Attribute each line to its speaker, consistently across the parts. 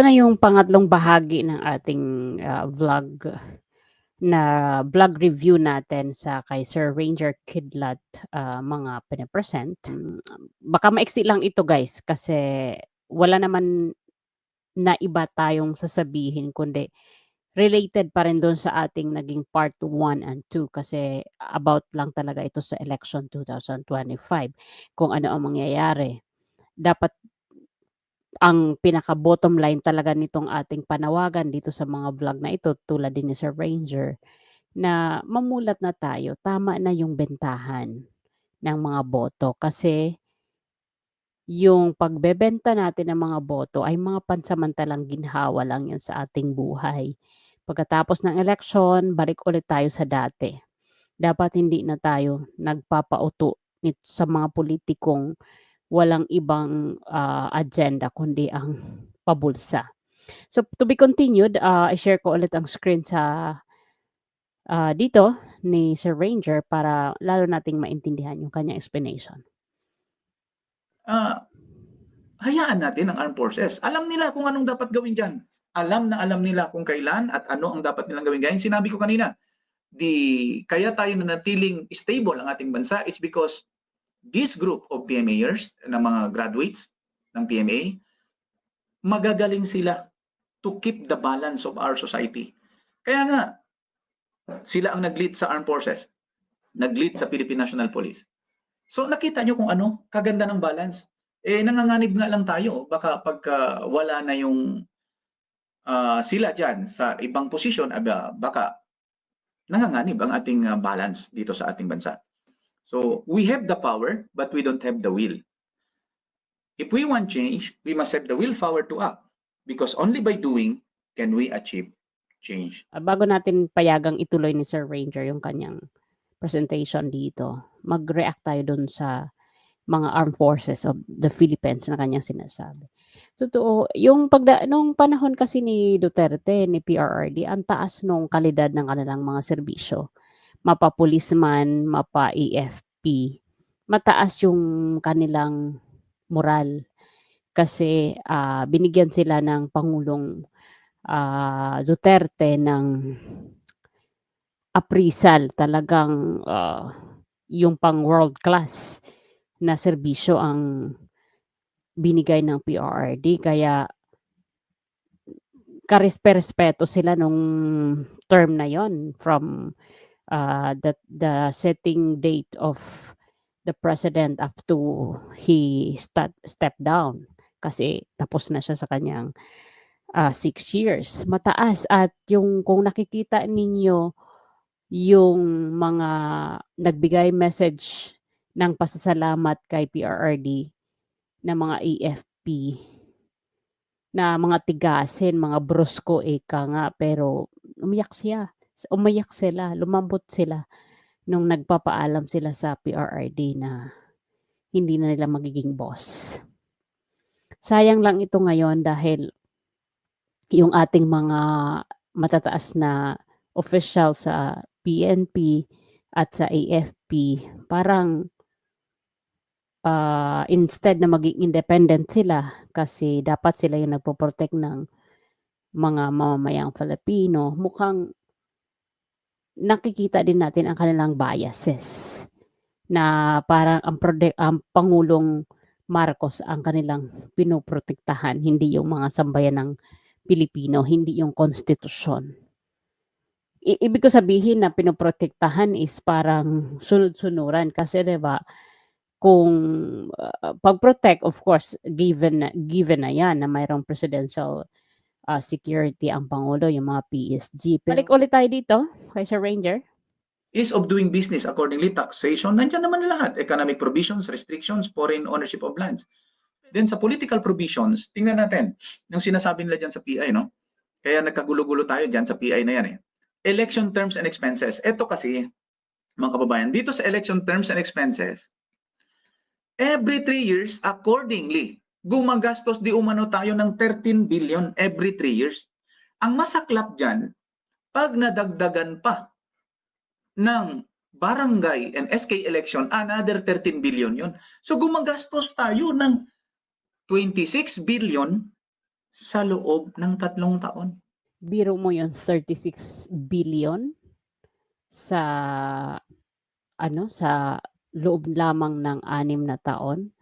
Speaker 1: ito na yung pangatlong bahagi ng ating ah, vlog na vlog review natin sa kay Sir Ranger Kidlat ah, mga pinapresent. Mm, Baka maiksi lang ito guys kasi wala naman na iba tayong sasabihin kundi related pa rin doon sa ating naging part 1 and 2 kasi about lang talaga ito sa election 2025 kung ano ang mangyayari. Dapat ang pinaka bottom line talaga nitong ating panawagan dito sa mga vlog na ito tulad din ni Sir Ranger na mamulat na tayo tama na yung bentahan ng mga boto kasi yung pagbebenta natin ng mga boto ay mga pansamantalang ginhawa lang yan sa ating buhay. Pagkatapos ng eleksyon, balik ulit tayo sa dati. Dapat hindi na tayo nagpapauto sa mga politikong walang ibang ah, agenda kundi ang pabulsa. So to be continued, ah, i-share ko ulit ang screen sa ah, dito ni Sir Ranger para lalo nating maintindihan yung kanyang explanation.
Speaker 2: Ah, hayaan natin ang armed forces. Alam nila kung anong dapat gawin dyan. Alam na alam nila kung kailan at ano ang dapat nilang gawin. Gaya sinabi ko kanina, di, kaya tayo nanatiling stable ang ating bansa, it's because this group of PMAers, na mga graduates ng PMA, magagaling sila to keep the balance of our society. Kaya nga, sila ang nag-lead sa armed forces, nag-lead sa Philippine National Police. So nakita nyo kung ano, kaganda ng balance. Eh nanganganib nga lang tayo, baka pagka wala na yung ah, sila dyan sa ibang posisyon, aba, baka nanganganib ang ating ah, balance dito sa ating bansa. So we have the power, but we don't have the will. If we want change, we must have the willpower to act. Because only by doing can we achieve change.
Speaker 1: Ah, bago natin payagang ituloy ni Sir Ranger yung kanyang presentation dito, mag-react tayo dun sa mga armed forces of the Philippines na kanyang sinasabi. Totoo, yung pagda nung panahon kasi ni Duterte, ni PRRD, ang taas nung kalidad ng kanilang mga serbisyo. Mapa policeman, mapa AFP. Mataas yung kanilang moral kasi ah, binigyan sila ng Pangulong ah, Duterte ng appraisal talagang ah, yung pang world class na serbisyo ang binigay ng PRRD kaya karespe-respeto sila nung term na yon from uh, the, the setting date of the president up to he start, step down kasi tapos na siya sa kanyang ah, six years. Mataas at yung kung nakikita ninyo yung mga nagbigay message ng pasasalamat kay PRRD na mga AFP na mga tigasin, mga brusko eka nga pero umiyak siya. Umiyak sila, lumambot sila nung nagpapaalam sila sa PRRD na hindi na nila magiging boss. Sayang lang ito ngayon dahil yung ating mga matataas na official sa PNP at sa AFP parang ah, instead na maging independent sila kasi dapat sila yung nagpo-protect ng mga mamamayang Filipino mukhang nakikita din natin ang kanilang biases na parang ang, prode- ang Pangulong Marcos ang kanilang pinoprotektahan, hindi yung mga sambayan ng Pilipino, hindi yung konstitusyon. I- ibig ko sabihin na pinoprotektahan is parang sunod-sunuran kasi 'di ba kung uh, pag-protect of course given given na yan na mayroong presidential uh, security ang pangulo yung mga PSG. Balik ulit tayo dito kay Sir Ranger.
Speaker 2: Ease of doing business accordingly, taxation, nandiyan naman lahat. Economic provisions, restrictions, foreign ownership of lands. Then sa political provisions, tingnan natin yung sinasabi nila dyan sa PI, no? Kaya nagkagulo-gulo tayo dyan sa PI na yan eh. Election terms and expenses. Ito kasi, mga kababayan, dito sa election terms and expenses, every three years, accordingly, gumagastos di umano tayo ng 13 billion every three years. Ang masaklap dyan, pag nadagdagan pa ng barangay and SK election, another 13 billion yon. So gumagastos tayo ng 26 billion Sa loob ng tatlong taon.
Speaker 1: Biro mo yun, 36 billion sa ano, sa loob lamang ng 6 na taon.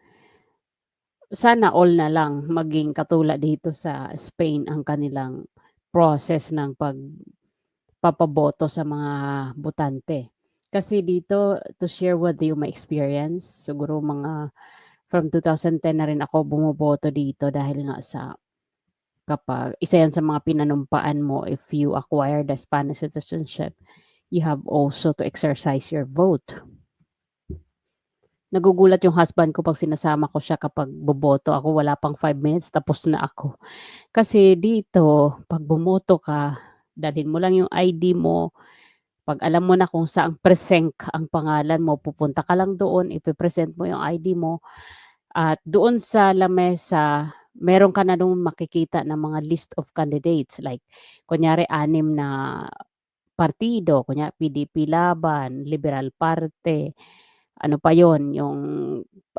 Speaker 1: Sana all na lang maging katulad dito sa Spain ang kanilang process ng pagpapaboto sa mga botante. Kasi dito, to share with you my experience, siguro mga from 2010 na rin ako bumoboto dito dahil nga sa kapag isa yan sa mga pinanumpaan mo if you acquire the Spanish citizenship, you have also to exercise your vote. Nagugulat yung husband ko pag sinasama ko siya kapag boboto. Ako, wala pang 5 minutes tapos na ako. Kasi dito, pag bumoto ka, dalhin mo lang yung ID mo, pag alam mo na kung saang precinct ang pangalan mo, pupunta ka lang doon, ipe-present mo yung ID mo, at doon sa lamesa, meron ka na dun makikita ng mga list of candidates. Like kunyari 6 na partido, kunyari PDP Laban, Liberal Parte, ano pa yon yung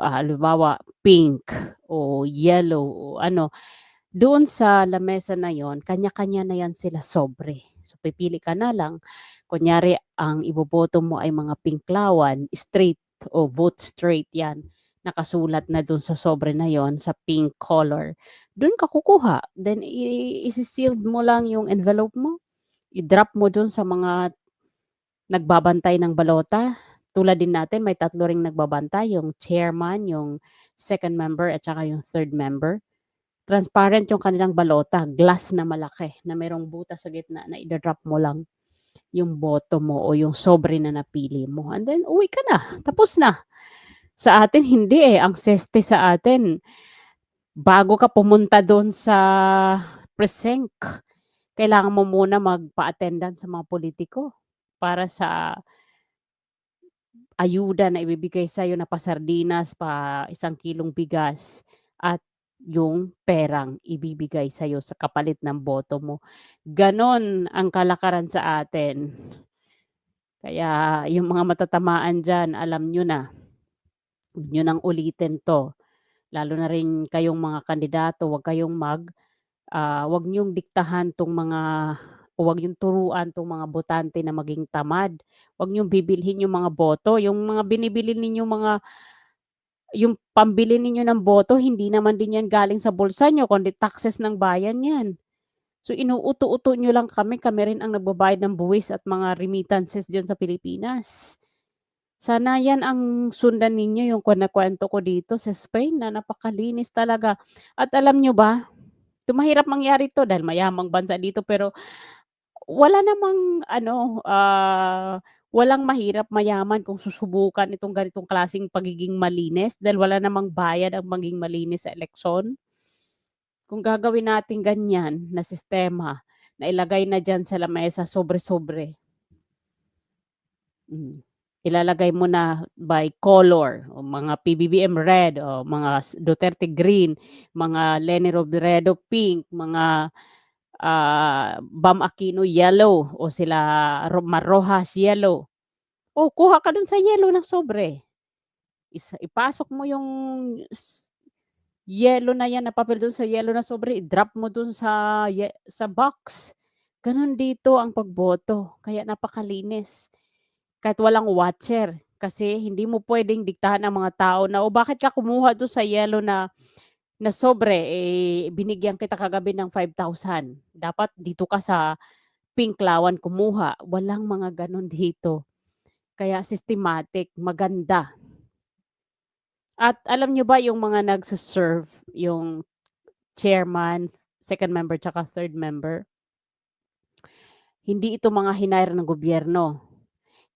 Speaker 1: ah, halimbawa pink o yellow o ano, doon sa lamesa na yon kanya-kanya na yan sila sobre. So pipili ka na lang, kunyari ang iboboto mo ay mga pinklawan, straight o vote straight yan, nakasulat na doon sa sobre na yon sa pink color. Doon ka kukuha, then isi-sealed mo lang yung envelope mo, i-drop mo doon sa mga nagbabantay ng balota. Tulad din natin, may tatlo ring nagbabantay, yung chairman, yung second member, at saka yung third member. Transparent yung kanilang balota, glass na malaki, na merong butas sa gitna na i-drop mo lang yung boto mo o yung sobre na napili mo. And then, uwi ka na. Tapos na. Sa atin, hindi eh. Ang seste sa atin, bago ka pumunta doon sa precinct, kailangan mo muna magpa-attendance sa mga politiko para sa ayuda na ibibigay sa'yo na pasardinas, pa isang kilong bigas, at yung perang ibibigay sa'yo sa kapalit ng boto mo. Ganon ang kalakaran sa atin. Kaya yung mga matatamaan dyan, alam nyo na. Huwag nyo nang ulitin to. Lalo na rin kayong mga kandidato, huwag kayong mag, ah, huwag nyong diktahan tong mga o wag yung turuan tong mga botante na maging tamad. Huwag niyong bibilhin yung mga boto, yung mga binibili ninyong mga yung pambili ninyo ng boto, hindi naman din yan galing sa bulsa niyo kundi taxes ng bayan yan. So inuuto-uto niyo lang kami, kami rin ang nagbabayad ng buwis at mga remittances diyan sa Pilipinas. Sana yan ang sundan ninyo yung kwento ko dito sa Spain na napakalinis talaga. At alam nyo ba, tumahirap mangyari to dahil mayamang bansa dito pero wala namang ano, ah, walang mahirap mayaman kung susubukan itong ganitong klaseng pagiging malinis dahil wala namang bayad ang maging malinis sa eleksyon. Kung gagawin natin ganyan na sistema na ilagay na diyan sa lamesa sobre-sobre. Hmm, ilalagay mo na by color o mga PBBM red o mga Duterte green, mga Leni Robredo pink, mga ah, Bam Aquino yellow o sila Ro Marrojas yellow. Oh, kuha ka dun sa yellow ng sobre. Isa ipasok mo yung yellow na yan na dun sa yellow na sobre, i-drop mo dun sa sa box. Ganon dito ang pagboto, kaya napakalinis. Kahit walang watcher, kasi hindi mo puwedeng diktahan ang mga tao na, "O bakit ka kumuha dun sa yellow na na sobre, eh, binigyan kita kagabi ng 5,000, dapat dito ka sa pinklawan kumuha." Walang mga ganon dito. Kaya systematic, maganda. At alam niyo ba yung mga nagse-serve, yung chairman, second member, tsaka third member? Hindi ito mga hinire ng gobyerno.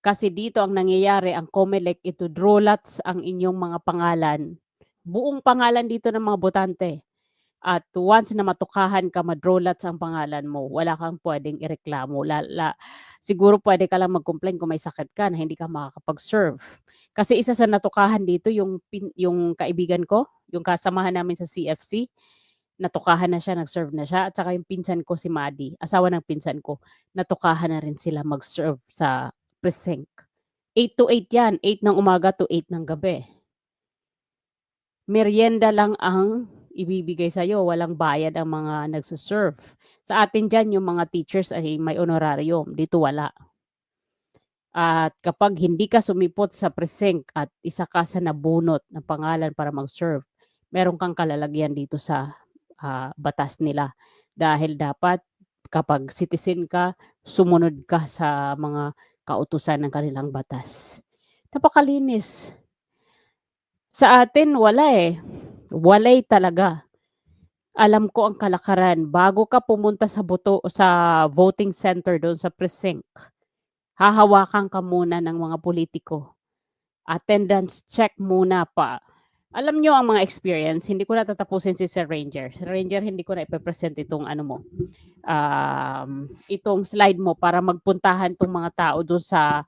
Speaker 1: Kasi dito ang nangyayari, ang COMELEC, ito-draw lots ang inyong mga pangalan. Buong pangalan dito ng mga botante. At once na matukahan ka, ma-draw lots ang pangalan mo, wala kang puwedeng ireklamo. La la siguro puwede ka lang mag-complain kung may sakit ka na hindi ka makakapag-serve. Kasi isa sa natukahan dito yung yung kaibigan ko, yung kasamahan namin sa CFC, natukahan na siya, nag-serve na siya, at saka yung pinsan ko si Maddie, asawa ng pinsan ko, natukahan na rin sila mag-serve sa precinct. 8 to 8 yan, 8 ng umaga to 8 ng gabi. Meryenda lang ang ibibigay sa'yo, walang bayad ang mga nagse-serve. Sa atin diyan yung mga teachers ay may honorarium, dito wala. At kapag hindi ka sumipot sa precinct at isa ka sa nabunot na pangalan para mag-serve, meron kang kalalagyan dito sa, ah, batas nila. Dahil dapat kapag citizen ka, sumunod ka sa mga kautusan ng kanilang batas. Napakalinis. Sa atin wala, eh, walay talaga. Alam ko ang kalakaran, bago ka pumunta sa boto sa voting center doon sa precinct, hahawakan ka muna ng mga politiko. Attendance check muna pa. Alam niyo ang mga experience, hindi ko na tatapusin si Sir Ranger. Sir Ranger, hindi ko na ipe-present itong ano mo, um, itong slide mo para magpuntahan 'tong mga tao doon sa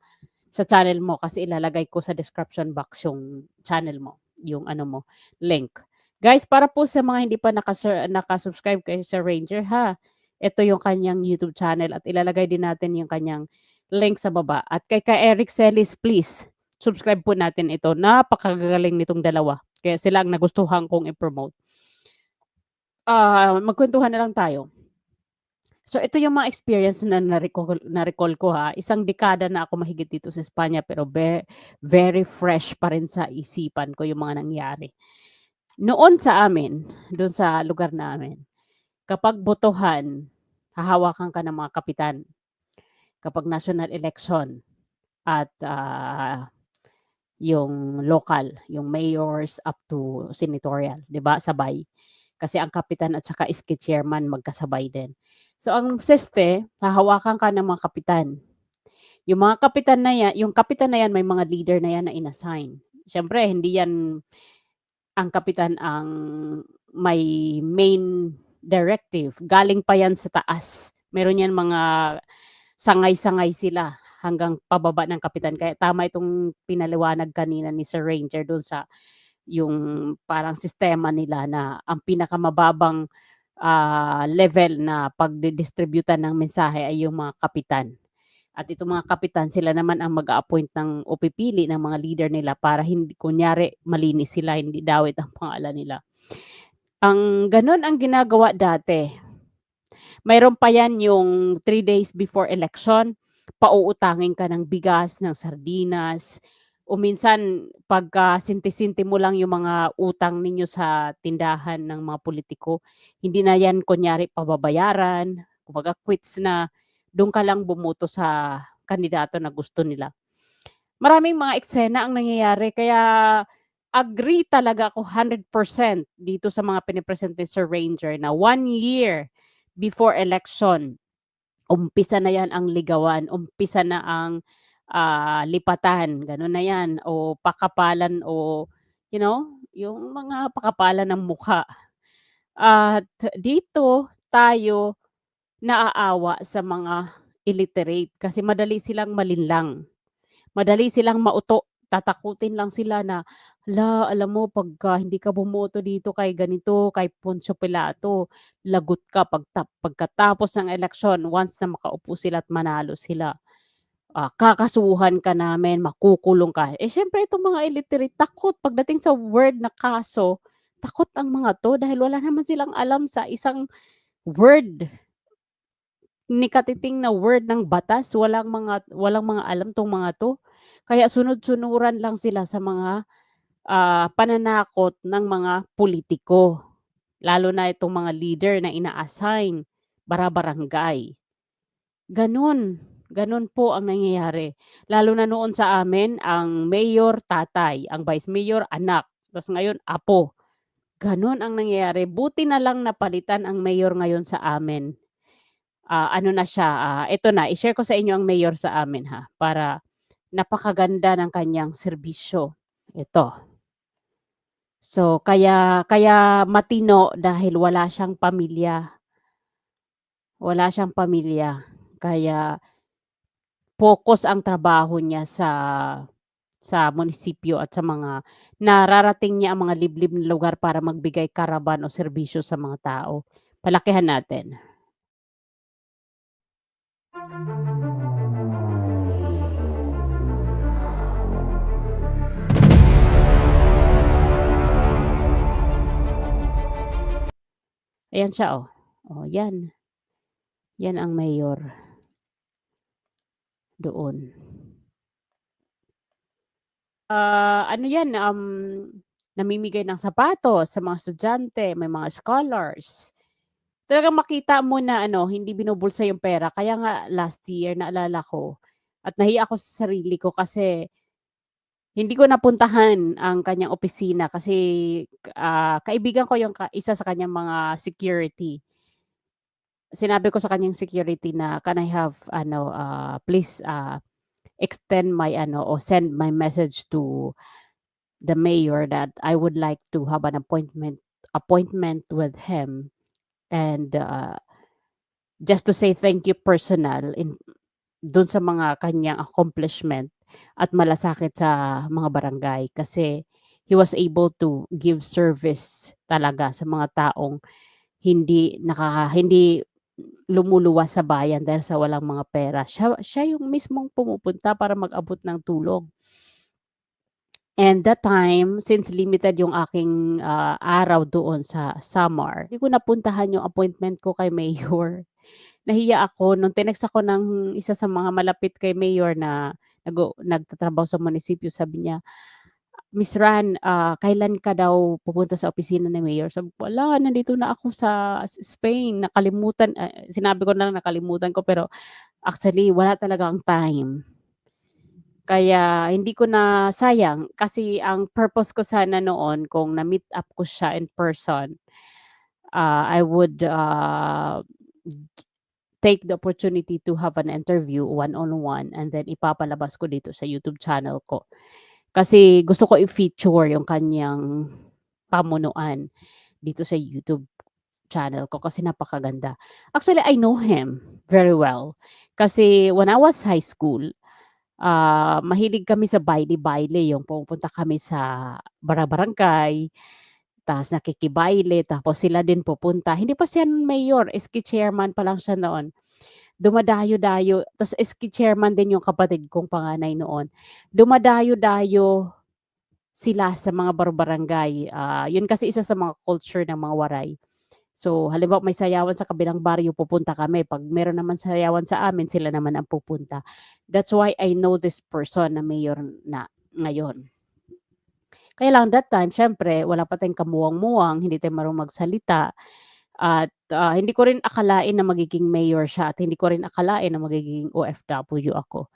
Speaker 1: sa channel mo kasi ilalagay ko sa description box yung channel mo, yung ano mo, link. Guys, para po sa mga hindi pa naka-sur naka-subscribe kay Sir Ranger ha, ito yung kanyang YouTube channel at ilalagay din natin yung kanyang link sa baba. At kay ka Eric Celis, please, subscribe po natin ito. Napakagagaling nitong dalawa. Kaya sila ang nagustuhan kong i-promote. Ah, magkuwentuhan na lang tayo. So ito yung mga experience na na-recall na-recall ko ha. Isang dekada na ako mahigit dito sa Espanya pero ve very fresh pa rin sa isipan ko yung mga nangyari. Noon sa amin, doon sa lugar namin, kapag botohan, hahawakan ka ng mga kapitan. Kapag national election at, ah, yung local, yung mayors up to senatorial, 'di ba, sabay. Kasi ang kapitan at saka iski chairman magkasabay din. So ang siste, hahawakan ka ng mga kapitan. Yung mga kapitan na yan yung kapitan na yan may mga leader na yan na inassign. Siyempre hindi yan ang kapitan ang may main directive, galing pa yan sa taas. Meron yan mga sangay-sangay sila hanggang pababa ng kapitan. Kaya tama itong pinaliwanag kanina ni Sir Ranger dun sa yung parang sistema nila na ang pinakamababang, ah, level na pagdi-distribute-an ng mensahe ay yung mga kapitan. At itong mga kapitan sila naman ang mag-a-appoint ng o ng mga leader nila para hindi kunyari malinis sila, hindi dawit ang pangalan nila. Ang gano'n ang ginagawa dati. Mayroon pa yan yung 3 days before election, pauutangin ka ng bigas, ng sardinas, o minsan pagka sinti-sinti mo lang yung mga utang ninyo sa tindahan ng mga politiko, hindi na yan kunyari pababayaran, kumbaga quits na, dun ka lang bumoto sa kandidato na gusto nila. Maraming mga eksena ang nangyayari kaya agree talaga ako 100% dito sa mga pinipresent ni Sir Ranger na 1 year before election, umpisa na yan ang ligawan, umpisa na ang, ah, lipatan, gano'n na yan o pakapalan o you know, yung mga pakapalan ng mukha. At dito tayo naaawa sa mga illiterate kasi madali silang malinlang. Madali silang mauto, tatakutin lang sila na, "Hala, alam mo pagka hindi ka bumoto dito kay ganito, kay Poncio Pilato, lagot ka pagta pagkatapos ng eleksyon once na makaupo sila at manalo sila, ah, kakasuhan ka namin, makukulong ka." Eh, siyempre itong mga illiterate takot pagdating sa word na kaso, takot ang mga 'to dahil wala naman silang alam sa isang word. Ni katiting na word ng batas, walang mga walang mga alam 'tong mga 'to. Kaya sunod-sunuran lang sila sa mga, ah, pananakot ng mga pulitiko. Lalo na itong mga leader na ina-assign, bara-barangay. Gano'n, gano'n po ang nangyayari. Lalo na noon sa amin ang mayor tatay, ang vice mayor anak, ta's ngayon apo. Gano'n ang nangyayari. Buti na lang napalitan ang mayor ngayon sa amin. Ah, ano na siya, ah, ito na i-share ko sa inyo ang mayor sa amin ha, para napakaganda ng kanyang serbisyo. Ito. So, kaya kaya matino dahil wala siyang pamilya. Wala siyang pamilya, kaya focus ang trabaho niya sa sa munisipyo at sa mga nararating niya ang mga liblib na lugar para magbigay karaban o serbisyo sa mga tao. Palakihan natin. Ayan siya, oh. Oh, yan. Yan ang mayor. Doon. Ah, ano yan, um, namimigay ng sapatos sa mga estudyante, may mga scholars. Talagang makita mo na ano, hindi binubulsa yung pera. Kaya nga last year naalala ko at nahiya ako sa sarili ko kasi hindi ko napuntahan ang kanyang opisina kasi ah, kaibigan ko yung ka- isa sa kanyang mga security. Sinabi ko sa kanyang security na can I have ano ah, please ah, extend my ano or send my message to the mayor that I would like to have an appointment appointment with him and uh, just to say thank you personal in dun sa mga kanyang accomplishment at malasakit sa mga barangay kasi he was able to give service talaga sa mga taong hindi nakaka hindi lumuluwas sa bayan dahil sa walang mga pera. Siya, siya yung mismong pumupunta para mag-abot ng tulong. And that time, since limited yung aking ah, araw doon sa Samar, hindi ko napuntahan yung appointment ko kay Mayor. Nahiya ako nung tinext ako ng isa sa mga malapit kay Mayor na nag nagtatrabaho sa munisipyo. Sabi niya, Miss Ran, ah, kailan ka daw pupunta sa opisina ni Mayor? Sabi ko, ala, nandito na ako sa Spain. Nakalimutan, ah, sinabi ko na lang nakalimutan ko pero actually wala talagang time. Kaya hindi ko na sayang kasi ang purpose ko sana noon kung na-meet up ko siya in person, ah, I would ah, take the opportunity to have an interview one-on-one and then ipapalabas ko dito sa YouTube channel ko. Kasi gusto ko i-feature yung kanyang pamunuan dito sa YouTube channel ko kasi napakaganda. Actually, I know him very well. Kasi when I was high school, ah, mahilig kami sa baile-baile, yung pumupunta kami sa bara-barangay, tapos nakikibaile, tapos sila din pupunta. Hindi pa siya mayor, SK chairman pa lang siya noon. Dumadayo-dayo, tapos SK chairman din yung kapatid kong panganay noon. Dumadayo-dayo sila sa mga barbarangay. Ah, yun kasi isa sa mga culture ng mga waray. So, halimbawa may sayawan sa kabilang baryo, pupunta kami. Pag meron naman sayawan sa amin, sila naman ang pupunta. That's why I know this person na mayor na ngayon. Kaya lang that time, syempre, wala pa tayong kamuwang-muwang, hindi tayo marunong magsalita. At ah, hindi ko rin akalain na magiging mayor siya at hindi ko rin akalain na magiging OFW ako.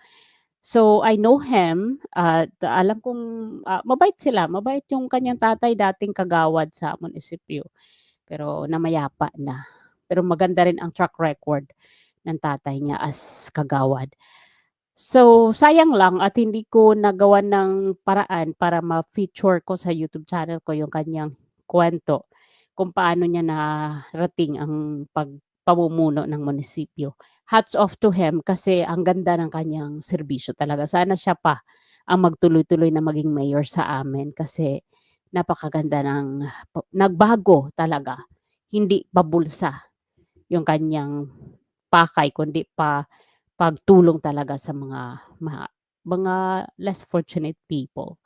Speaker 1: So, I know him at alam kong ah, mabait sila. Mabait yung kanyang tatay dating kagawad sa munisipyo. Pero namayapa na. Pero maganda rin ang track record ng tatay niya as kagawad. So, sayang lang at hindi ko nagawa ng paraan para ma-feature ko sa YouTube channel ko yung kanyang kwento kung paano niya narating ang pagpamumuno ng munisipyo. Hats off to him kasi ang ganda ng kanyang serbisyo talaga. Sana siya pa ang magtuloy-tuloy na maging mayor sa amin kasi napakaganda ng nagbago talaga. Hindi pabulsa yung kanyang pakay kundi pa pagtulong talaga sa mga mga, mga less fortunate people.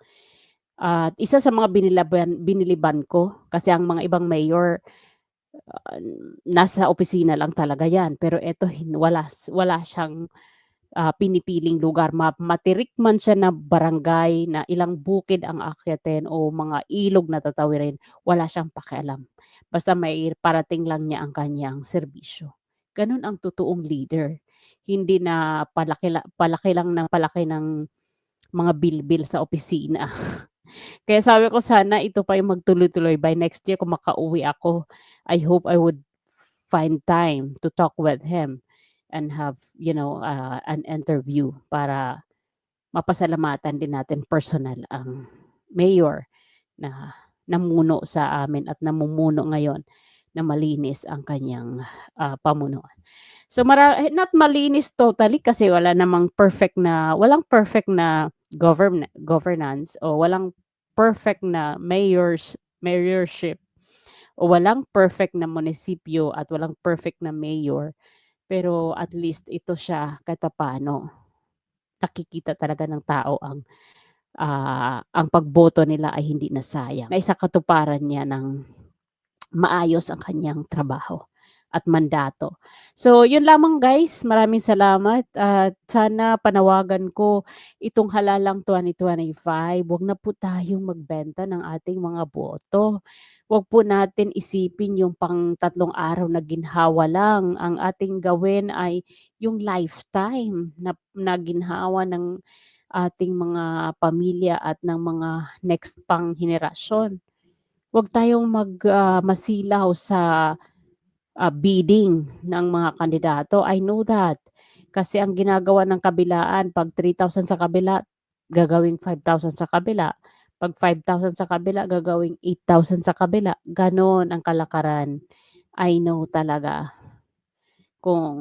Speaker 1: At isa sa mga binilaban, biniliban ko kasi ang mga ibang mayor ah, nasa opisina lang talaga yan. Pero eto wala wala siyang ah, pinipiling lugar. Ma- matirik man siya na barangay na ilang bukid ang akyatin o mga ilog na tatawirin wala siyang pakialam. Basta may parating lang niya ang kanyang serbisyo. Ganun ang totoong leader. Hindi na palaki, la- palaki lang ng palaki ng mga bilbil sa opisina. Kaya sabi ko sana ito pa yung magtuloy-tuloy. By next year kung makauwi ako, I hope I would find time to talk with him and have, you know, uh, an interview para mapasalamatan din natin personal ang mayor na namuno sa amin at namumuno ngayon na malinis ang kanyang ah, pamunuan. So mara eh, not malinis totally kasi wala namang perfect na walang perfect na govern governance o walang perfect na mayors mayorship o walang perfect na munisipyo at walang perfect na mayor pero at least ito siya kahit paano nakikita talaga ng tao ang ah, ang pagboto nila ay hindi nasayang. Na isa katuparan niya ng maayos ang kanyang trabaho at mandato. So, yun lamang guys. Maraming salamat at sana panawagan ko itong halalang 2025, wag na po tayong magbenta ng ating mga boto. Wag po natin isipin yung pang tatlong araw na ginhawa lang. Ang ating gawin ay yung lifetime na, na ginhawa ng ating mga pamilya at ng mga next pang henerasyon. Huwag tayong mag ah, masilaw sa ah, bidding ng mga kandidato. I know that. Kasi ang ginagawa ng kabilaan, pag 3,000 sa kabila, gagawing 5,000 sa kabila. Pag 5,000 sa kabila, gagawing 8,000 sa kabila. Ganon ang kalakaran. I know talaga kung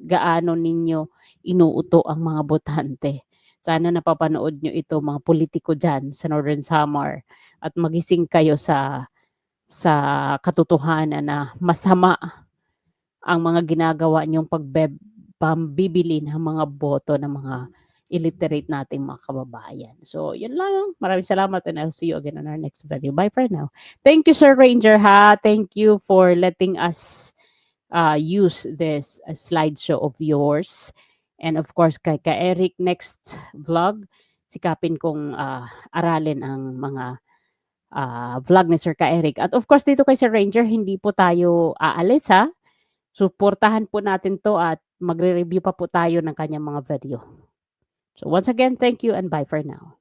Speaker 1: gaano ninyo inuuto ang mga botante. Sana napapanood nyo ito mga politiko dyan sa Northern Samar at magising kayo sa sa katotohanan na masama ang mga ginagawa niyong pagbe pambibili ng mga boto ng mga illiterate nating mga kababayan. So, yun lang. Maraming salamat and I'll see you again on our next video. Bye for now. Thank you, Sir Ranger, ha? Thank you for letting us uh, use this uh, slideshow of yours. And of course, kay ka Eric, next vlog, sikapin kong uh, aralin ang mga uh, vlog ni Sir ka Eric. At of course, dito kay Sir Ranger, hindi po tayo aalis, ha? Suportahan po natin to at magre-review pa po tayo ng kanyang mga video. So once again, thank you and bye for now.